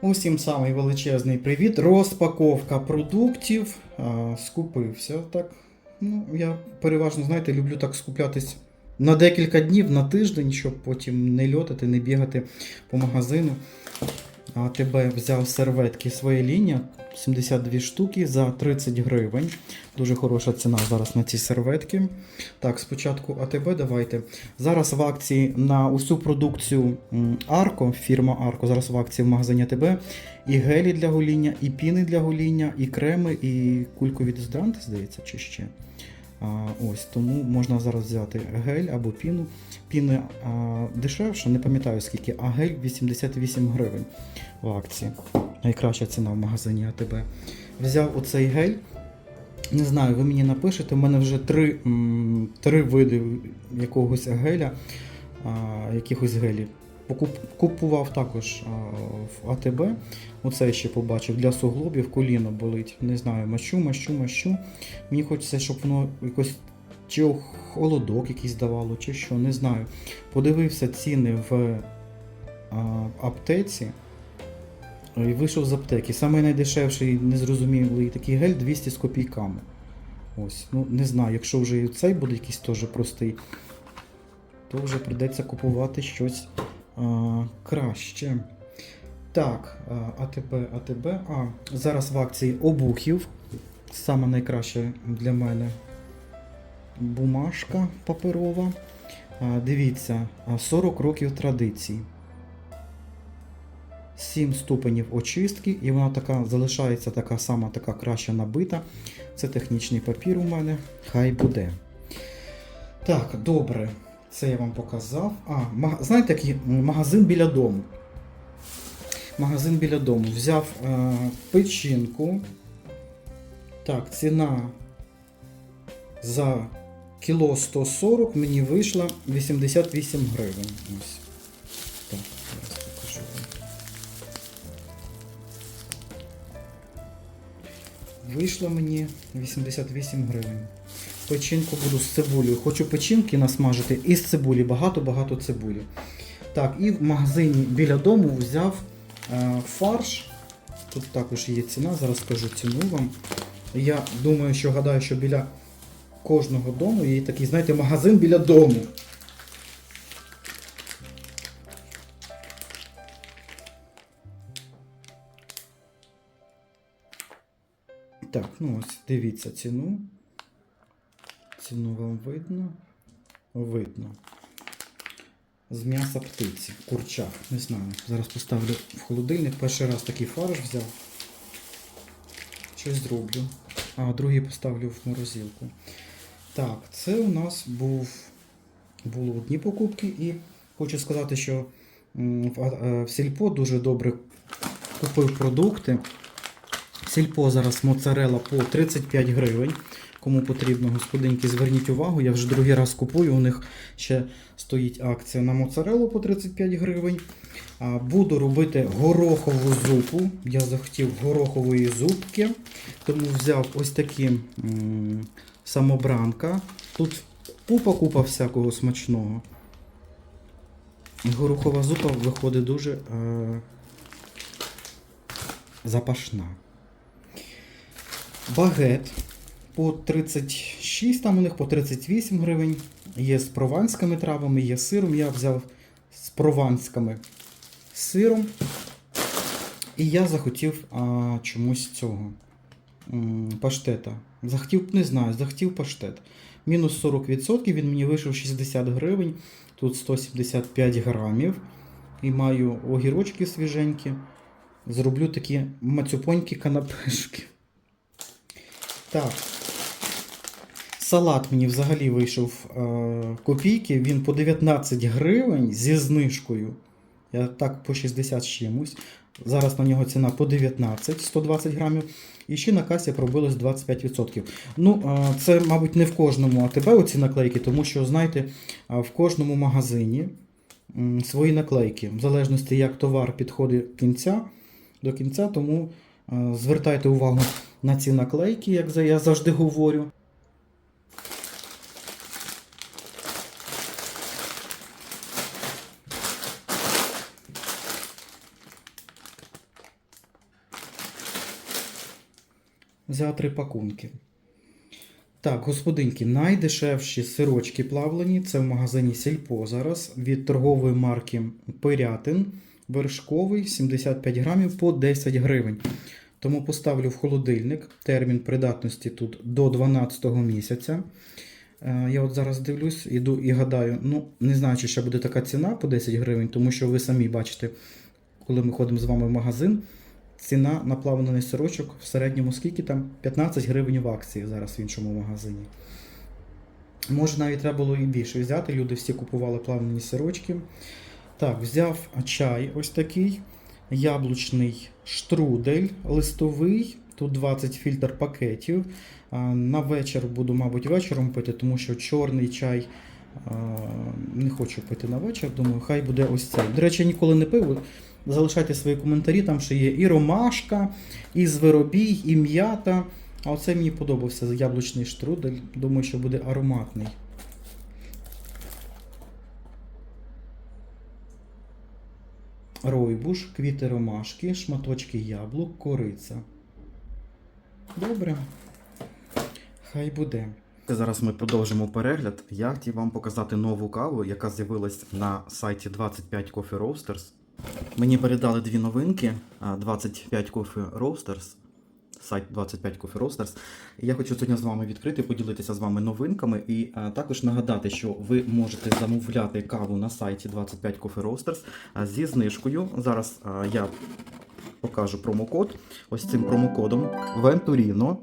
Усім самий величезний привіт. Розпаковка продуктів. А, скупився так. Ну, я переважно, знаєте, люблю так скуплятись на декілька днів, на тиждень, щоб потім не льотати, не бігати по магазину. А тебе взяв серветки своє лінія 72 штуки за 30 гривень. Дуже хороша ціна зараз на ці серветки. Так, спочатку АТБ давайте. Зараз в акції на усю продукцію Арко, фірма Арко, зараз в акції в магазині АТБ. І гелі для гоління, і піни для гоління, і креми, і кулькові дезодоранти, здається, чи ще. Ось, тому можна зараз взяти гель або піну. Піни а, дешевше, не пам'ятаю скільки, а гель 88 гривень в акції. Найкраща ціна в магазині АТБ. Взяв оцей гель. Не знаю, ви мені напишете, у мене вже три, три види якогось геля, а, якихось гелів. Купував також в АТБ. Оце ще побачив для суглобів, коліно болить. Не знаю, мащу, мащу, мащу. Мені хочеться, щоб воно якось чи холодок якийсь давало, чи що, не знаю. Подивився ціни в аптеці. І вийшов з аптеки. Самий найдешевший, незрозумілий такий гель 200 з копійками. Ось, ну не знаю, якщо вже і цей буде якийсь теж простий, то вже прийдеться купувати щось краще. Так, АТБ, АТБ. А, зараз в акції обухів. Саме найкраще для мене бумажка паперова. Дивіться, 40 років традицій. 7 ступенів очистки, і вона така залишається така сама, така краща набита. Це технічний папір у мене. Хай буде. Так, добре. Це я вам показав. А, знаєте, який магазин біля дому. Магазин біля дому. Взяв е, печінку. Так, ціна за кіло 140 мені вийшла 88 гривень. Ось. Так, зараз покажу вам. Вийшло мені 88 гривень. Печінку буду з цибулею. Хочу печінки насмажити і з цибулі. Багато-багато цибулі. Так, і в магазині біля дому взяв е, фарш. Тут також є ціна, зараз скажу ціну вам. Я думаю, що гадаю, що біля кожного дому є такий, знаєте, магазин біля дому. Так, ну ось дивіться ціну. Ціну вам видно? Видно. З м'яса птиці, курчак, не знаю. Зараз поставлю в холодильник. Перший раз такий фарш взяв. Щось зроблю. А другий поставлю в морозилку. Так, це у нас був було одні покупки, і хочу сказати, що в, в Сільпо дуже добре купив продукти. Сільпо зараз моцарела по 35 гривень. Кому потрібно, господинки, зверніть увагу, я вже другий раз купую. У них ще стоїть акція на моцарелу по 35 гривень. Буду робити горохову зупу. Я захотів горохової зупки, тому взяв ось такі м, самобранка. Тут купа-купа всякого смачного. Горохова зупа виходить дуже е, запашна. Багет по 36, там у них по 38 гривень. Є з прованськими травами, є сиром. Я взяв з прованськими сиром. І я захотів а, чомусь цього паштета. Захотів, не знаю, захотів паштет. Мінус 40%, він мені вийшов 60 гривень, тут 175 грамів. І маю огірочки свіженькі. Зроблю такі мацюпонькі канапешки. Так. Салат мені взагалі вийшов е, копійки. Він по 19 гривень зі знижкою. Я так по 60 з чимось. Зараз на нього ціна по 19, 120 грамів. І ще на касі пробилось 25%. Ну, е, це, мабуть, не в кожному АТБ оці наклейки, тому що, знаєте, е, в кожному магазині свої наклейки. В залежності, як товар підходить кінця, до кінця, тому звертайте увагу на ці наклейки, як я завжди говорю. Взяв три пакунки. Так, господинки, найдешевші сирочки плавлені. Це в магазині Сільпо зараз від торгової марки Пирятин. Вершковий 75 грамів по 10 гривень. Тому поставлю в холодильник. Термін придатності тут до 12 місяця. Е, Я от зараз дивлюсь, іду і гадаю, ну не знаю, чи ще буде така ціна по 10 гривень, тому що ви самі бачите, коли ми ходимо з вами в магазин, ціна на плавлений сирочок в середньому скільки там? 15 гривень в акції зараз в іншому магазині. Може, навіть треба було і більше взяти. Люди всі купували плавлені сирочки. Так, взяв чай ось такий. Яблучний штрудель листовий. Тут 20 фільтр пакетів. На вечір буду, мабуть, вечором пити, тому що чорний чай не хочу пити на вечір. Думаю, хай буде ось цей. До речі, я ніколи не пив. Залишайте свої коментарі, там ще є і ромашка, і зверобій, і м'ята. А оце мені подобався яблучний штрудель. Думаю, що буде ароматний. Ройбуш, квіти ромашки, шматочки яблук, кориця. Добре. Хай буде. Зараз ми продовжимо перегляд. Я хотів вам показати нову каву, яка з'явилась на сайті 25 Coffee Roasters. Мені передали дві новинки: 25 Coffee Roasters, сайт 25 Coffee Roasters. Я хочу сьогодні з вами відкрити, поділитися з вами новинками і також нагадати, що ви можете замовляти каву на сайті 25 Coffee Roasters зі знижкою. Зараз я покажу промокод. Ось цим промокодом Venturino.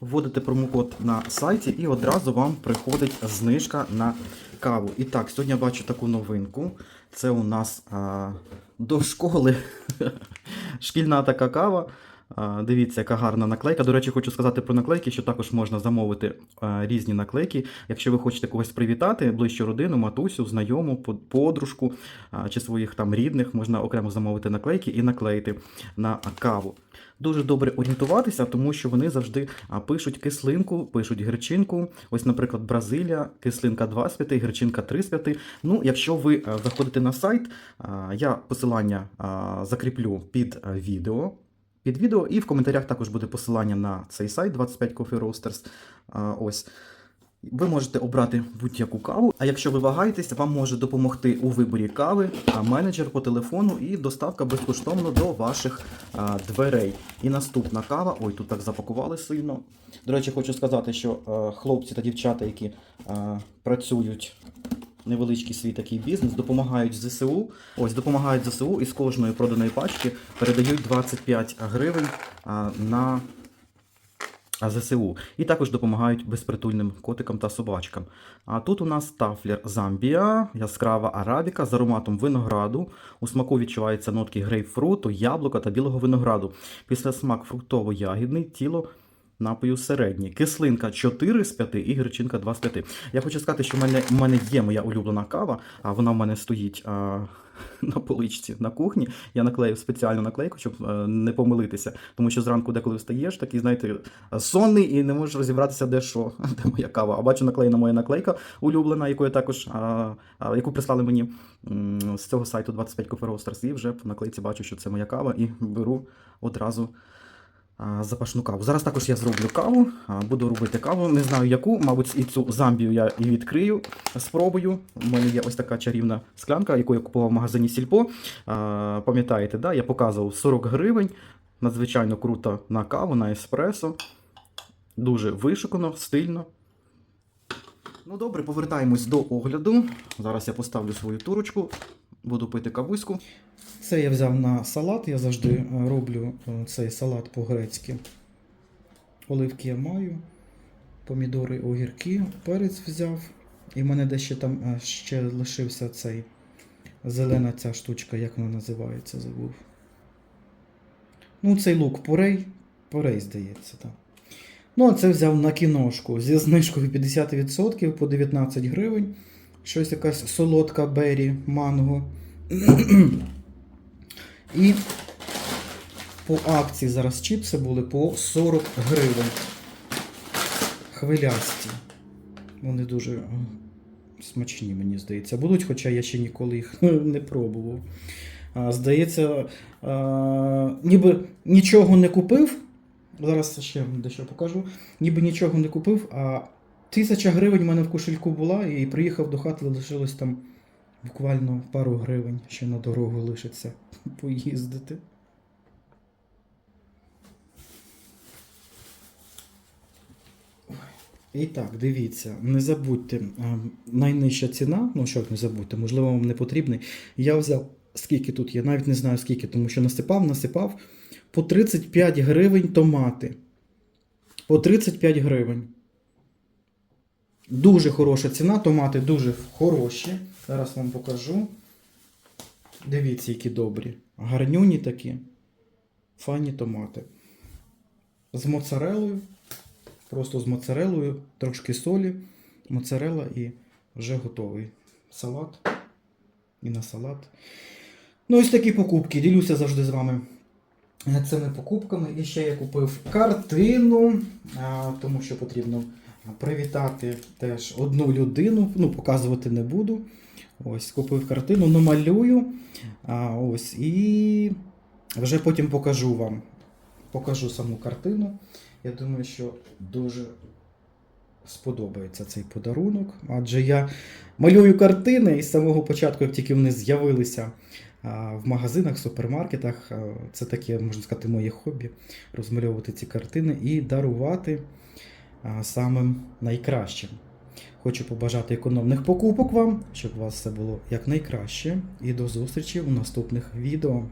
Вводите промокод на сайті і одразу вам приходить знижка на каву. І так, сьогодні я бачу таку новинку. Це у нас а, до школи шкільна така кава. Дивіться, яка гарна наклейка. До речі, хочу сказати про наклейки, що також можна замовити різні наклейки. Якщо ви хочете когось привітати, ближчу родину, матусю, знайому, подружку чи своїх там рідних, можна окремо замовити наклейки і наклеїти на каву. Дуже добре орієнтуватися, тому що вони завжди пишуть кислинку, пишуть гірчинку. Ось, наприклад, Бразилія, кислинка 2 з 5, гірчинка 3 з 5. Ну, якщо ви е, заходите на сайт, я посилання закріплю під е, відео. Під відео, і в коментарях також буде посилання на цей сайт 25 Coffee Roasters. Ось. Ви можете обрати будь-яку каву. А якщо ви вагаєтесь, вам може допомогти у виборі кави менеджер по телефону і доставка безкоштовно до ваших а, дверей. І наступна кава. Ой, тут так запакували сильно. До речі, хочу сказати, що а, хлопці та дівчата, які а, працюють. Невеличкий свій такий бізнес, допомагають ЗСУ. Ось допомагають ЗСУ і з кожної проданої пачки передають 25 гривень на ЗСУ. І також допомагають безпритульним котикам та собачкам. А тут у нас тафлер Замбія, яскрава арабіка з ароматом винограду. У смаку відчуваються нотки грейпфруту, яблука та білого винограду. Після смак фруктово-ягідний, тіло напою середній. Кислинка 4 з 5 і гірчинка 2 з 5. Я хочу сказати, що в мене, в мене є моя улюблена кава, а вона в мене стоїть а, на поличці на кухні. Я наклеїв спеціальну наклейку, щоб е, не помилитися. Тому що зранку, деколи встаєш, такий, знаєте, сонний і не можеш розібратися, де що, де моя кава. А бачу наклеєна моя наклейка улюблена, яку я також а, а, яку прислали мені з цього сайту 25 Coffee Roasters. І вже по наклейці бачу, що це моя кава, і беру одразу. Запашну каву. Зараз також я зроблю каву, буду робити каву. Не знаю яку, мабуть, і цю замбію я і відкрию, спробую. У мене є ось така чарівна склянка, яку я купував в магазині Сільпо. Пам'ятаєте, да? я показував 40 гривень. Надзвичайно круто на каву, на еспресо. Дуже вишукано, стильно. Ну добре, повертаємось до огляду. Зараз я поставлю свою турочку, буду пити кавуську. Це я взяв на салат. Я завжди е, роблю е, цей салат по-грецьки. Оливки я маю, помідори, огірки, перець взяв. І в мене дещо там е, ще лишився цей зелена ця штучка, як вона називається, забув. Ну, цей лук порей. Порей, здається, так. Ну, а це взяв на кіношку зі знижкою 50% по 19 гривень. Щось якась солодка бері, манго. І по акції зараз чіпси були по 40 гривень. Хвилясті. Вони дуже смачні, мені здається. Будуть, хоча я ще ніколи їх не пробував. А, Здається, а, ніби нічого не купив, Зараз ще дещо покажу. Ніби нічого не купив, а тисяча гривень в мене в кошельку була, і приїхав до хати, лишилось там буквально пару гривень, ще на дорогу лишиться поїздити. І так, дивіться, не забудьте, е, найнижча ціна, ну що не забудьте, можливо, вам не потрібний. Я взяв, скільки тут є, навіть не знаю скільки, тому що насипав, насипав по 35 гривень томати. По 35 гривень. Дуже хороша ціна, томати дуже хороші. Зараз вам покажу. Дивіться, які добрі. Гарнюні такі. Файні томати. З моцарелою. Просто з моцарелою, трошки солі, моцарела і вже готовий салат. І на салат. Ну, ось такі покупки. Ділюся завжди з вами цими покупками. І ще я купив картину, тому що потрібно привітати теж одну людину. Ну, показувати не буду. Ось, купив картину, намалюю. А, ось, і вже потім покажу вам. Покажу саму картину. Я думаю, що дуже сподобається цей подарунок, адже я малюю картини і з самого початку, як тільки вони з'явилися в магазинах, супермаркетах, це таке, можна сказати, моє хобі розмальовувати ці картини і дарувати самим найкращим. Хочу побажати економних покупок вам, щоб у вас все було якнайкраще. І до зустрічі у наступних відео.